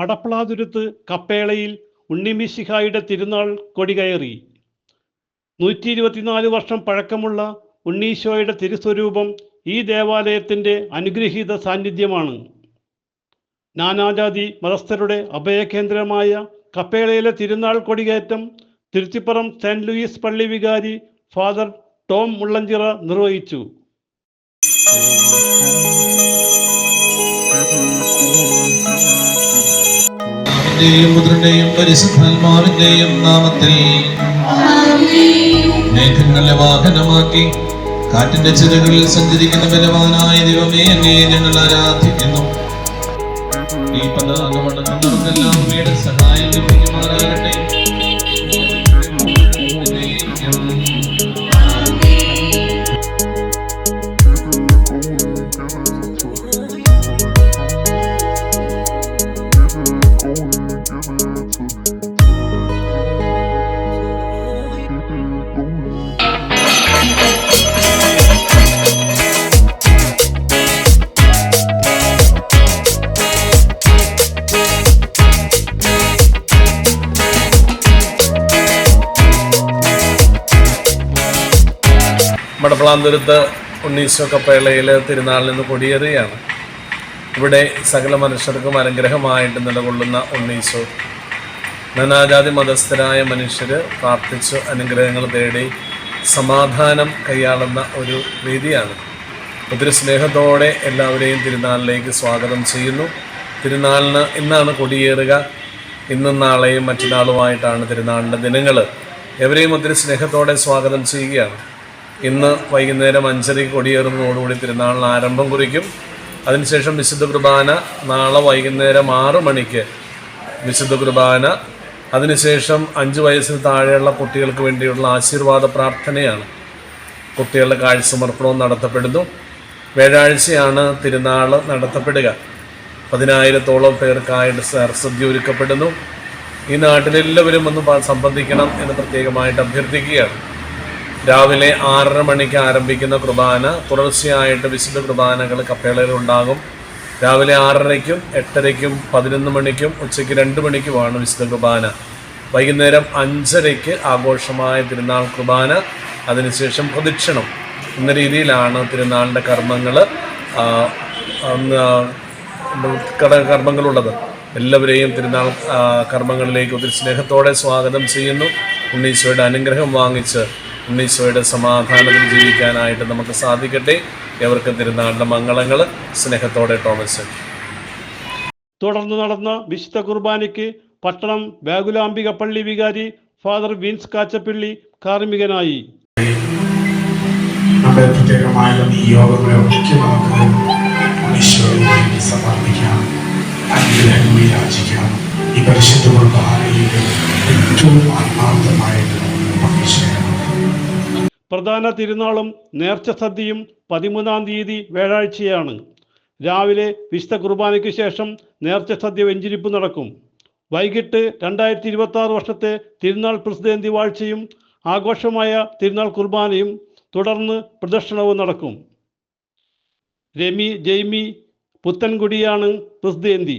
മടപ്ലാതുരത്ത് കപ്പേളയിൽ ഉണ്ണിമിശിഹായുടെ തിരുനാൾ കൊടി കയറി. നൂറ്റി ഇരുപത്തിനാല് വർഷം പഴക്കമുള്ള ഉണ്ണീശോയുടെ തിരുസ്വരൂപം ഈ ദേവാലയത്തിന്റെ അനുഗ്രഹീത സാന്നിധ്യമാണ്. നാനാജാതി മതസ്ഥരുടെ അഭയകേന്ദ്രമായ കപ്പേളയിലെ തിരുനാൾ കൊടികയറ്റം തിരുത്തിപ്പുറം സെന്റ് ലൂയിസ് പള്ളി വികാരി ഫാദർ ടോം മുള്ളഞ്ചിറ നിർവഹിച്ചു. പിതാവിന്റെയും പുത്രന്റെയും പരിശുദ്ധാത്മാവിന്റെയും നാമത്തിൽ മേഘങ്ങളെ വാഹനമാക്കി കാറ്റിന്റെ ചിറകളിൽ സഞ്ചരിക്കുന്ന ബലവാനായ ദൈവമേ എന്നെ ഞങ്ങൾ ആരാധിക്കുന്നു. ഈ പതാകമടങ്ങുന്നവർക്കെല്ലാം അങ്ങയുടെ സഹായം ലഭിക്കുമാറാകട്ടെ. മടപ്പളാന്തുരത്ത് ഉണ്ണീശോ കപ്പേളയിൽ തിരുനാളിൽ നിന്ന് കൊടിയേറുകയാണ് ഇവിടെ സകല മനുഷ്യർക്കും അനുഗ്രഹമായിട്ട് നിലകൊള്ളുന്ന ഉണ്ണീശോ. നാനാജാതി മതസ്ഥരായ മനുഷ്യർ പ്രാർത്ഥിച്ചു അനുഗ്രഹങ്ങൾ തേടി സമാധാനം കൈയാളുന്ന ഒരു രീതിയാണ്. ഒത്തിരി സ്നേഹത്തോടെ എല്ലാവരെയും തിരുനാളിലേക്ക് സ്വാഗതം ചെയ്യുന്നു. തിരുനാളിന് ഇന്നാണ് കൊടിയേറുക. ഇന്നും നാളെയും മറ്റന്നാളുമായിട്ടാണ് തിരുനാളിന്റെ ദിനങ്ങൾ എവരെയും ഒത്തിരി സ്നേഹത്തോടെ സ്വാഗതം ചെയ്യുകയാണ്. ഇന്ന് വൈകുന്നേരം അഞ്ചരയ്ക്ക് കൊടിയേറുന്നതോടുകൂടി തിരുനാളിന് ആരംഭം കുറിക്കും. അതിനുശേഷം വിശുദ്ധ കുർബാന നാളെ വൈകുന്നേരം ആറ് മണിക്ക് വിശുദ്ധ കുർബാന അതിനുശേഷം അഞ്ച് വയസ്സിന് താഴെയുള്ള കുട്ടികൾക്ക് വേണ്ടിയുള്ള ആശീർവാദ പ്രാർത്ഥനയാണ്. കുട്ടികളുടെ കാഴ്ചസമർപ്പണവും നടത്തപ്പെടുന്നു. വ്യാഴാഴ്ചയാണ് തിരുനാൾ നടത്തപ്പെടുക. പതിനായിരത്തോളം പേർക്കായിട്ട് സരസ്വതി ഒരുക്കപ്പെടുന്നു ഈ നാട്ടിലെല്ലാവരും ഒന്ന് സംബന്ധിക്കണം എന്ന് പ്രത്യേകമായിട്ട് അഭ്യർത്ഥിക്കുകയാണ്. രാവിലെ ആറര മണിക്ക് ആരംഭിക്കുന്ന കുർബാന തുടർച്ചയായിട്ട് വിശുദ്ധ കുർബാനകൾ കപ്പേളയിൽ ഉണ്ടാകും. രാവിലെ ആറരയ്ക്കും എട്ടരയ്ക്കും പതിനൊന്ന് മണിക്കും ഉച്ചയ്ക്ക് രണ്ട് മണിക്കുമാണ് വിശുദ്ധ കുർബാന. വൈകുന്നേരം അഞ്ചരയ്ക്ക് ആഘോഷമായ തിരുനാൾ കുർബാന. അതിനുശേഷം പ്രദക്ഷിണം എന്ന രീതിയിലാണ് തിരുനാളിന്റെ കർമ്മങ്ങൾ കർമ്മങ്ങളുള്ളത്. എല്ലാവരെയും തിരുനാൾ കർമ്മങ്ങളിലേക്ക് ഒത്തിരി സ്നേഹത്തോടെ സ്വാഗതം ചെയ്യുന്നു. ഉണ്ണീശോയുടെ അനുഗ്രഹം വാങ്ങിച്ച് ഉണ്ണീശോയുടെ സമാധാനത്തിൽ ജീവിക്കാനായിട്ട് നമുക്ക് സാധിക്കട്ടെ. എവർക്കും തിരുനാളിന്റെ മംഗളങ്ങൾ സ്നേഹത്തോടെ ടോമസ് തുടർന്ന് നടന്ന വിശുദ്ധ കുർബാനയ്ക്ക് പട്ടണം ബാഗുലാംബിക പള്ളി വികാരി ഫാദർ വിൻസ് കാച്ചപ്പള്ളി കാർമ്മികനായി. നമ്മുടെ പ്രത്യേകമായ ഈ യോഗങ്ങളെ നമുക്ക് വേണ്ടി സമർപ്പിക്കാം. അനുഗ്രഹം യാചിക്കാം ഈ പരിശുദ്ധ കുർബാനയിൽ ഏറ്റവും ആത്മാർത്ഥമായിട്ട് പങ്കുചേരണം പ്രധാന തിരുനാളും നേർച്ച സദ്യയും പതിമൂന്നാം തീയതി വ്യാഴാഴ്ചയാണ്. രാവിലെ വിശുദ്ധ കുർബാനയ്ക്ക് ശേഷം നേർച്ച സദ്യ വെഞ്ചിരിപ്പ് നടക്കും. വൈകിട്ട് രണ്ടായിരത്തി ഇരുപത്തി ആറ് വർഷത്തെ തിരുനാൾ പ്രസിദ്ധന്തി വാഴ്ചയും ആഘോഷമായ തിരുനാൾ കുർബാനയും തുടർന്ന് പ്രദക്ഷിണവും നടക്കും. രമി ജെയ്മി പുത്തൻകുടിയാണ് പ്രസിദ്ധന്തി